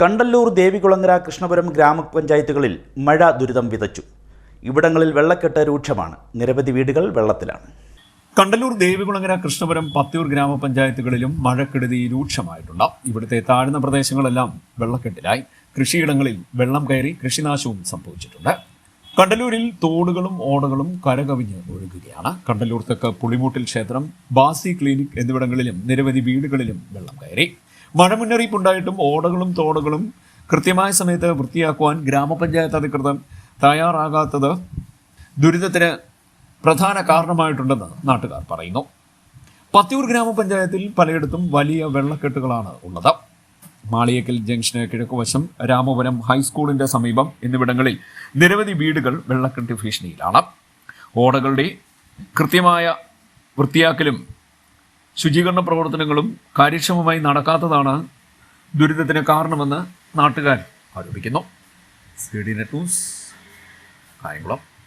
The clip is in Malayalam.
കണ്ടല്ലൂർ ദേവികുളങ്ങര കൃഷ്ണപുരം ഗ്രാമപഞ്ചായത്തുകളിൽ മഴ ദുരിതം വിതച്ചു. ഇവിടങ്ങളിൽ വെള്ളക്കെട്ട് രൂക്ഷമാണ്. നിരവധി വീടുകൾ വെള്ളത്തിലാണ്. കണ്ടല്ലൂർ ദേവികുളങ്ങര കൃഷ്ണപുരം പത്തിയൂർ ഗ്രാമപഞ്ചായത്തുകളിലും മഴക്കെടുതി രൂക്ഷമായിട്ടുണ്ട്. ഇവിടുത്തെ താഴ്ന്ന പ്രദേശങ്ങളെല്ലാം വെള്ളക്കെട്ടിലായി. കൃഷിയിടങ്ങളിൽ വെള്ളം കയറി കൃഷിനാശവും സംഭവിച്ചിട്ടുണ്ട്. കണ്ടല്ലൂരിൽ തോടുകളും ഓടകളും കരകവിഞ്ഞ് ഒഴുകുകയാണ്. കണ്ടല്ലൂർ തെക്ക് പുളിമൂട്ടിൽ ക്ഷേത്രം ബാസി ക്ലിനിക് എന്നിവിടങ്ങളിലും നിരവധി വീടുകളിലും വെള്ളം കയറി. മഴ മുന്നറിയിപ്പ് ഉണ്ടായിട്ടും ഓടകളും തോടുകളും കൃത്യമായ സമയത്ത് വൃത്തിയാക്കുവാൻ ഗ്രാമപഞ്ചായത്ത് അധികൃതർ തയ്യാറാകാത്തത് ദുരിതത്തിന് പ്രധാന കാരണമായിട്ടുണ്ടെന്ന് നാട്ടുകാർ പറയുന്നു. പത്തിയൂർ ഗ്രാമപഞ്ചായത്തിൽ പലയിടത്തും വലിയ വെള്ളക്കെട്ടുകളാണ് ഉള്ളത്. മാളിയക്കൽ ജംഗ്ഷന് കിഴക്കുവശം രാമപുരം ഹൈസ്കൂളിന്റെ സമീപം എന്നിവിടങ്ങളിൽ നിരവധി വീടുകൾ വെള്ളക്കെട്ട് ഭീഷണിയിലാണ്. ഓടകളുടെ കൃത്യമായ വൃത്തിയാക്കലും ശുചീകരണ പ്രവർത്തനങ്ങളും കാര്യക്ഷമമായി നടക്കാത്തതാണ് ദുരിതത്തിന് കാരണമെന്ന് നാട്ടുകാർ ആരോപിക്കുന്നു. C D net news Kayamkulam.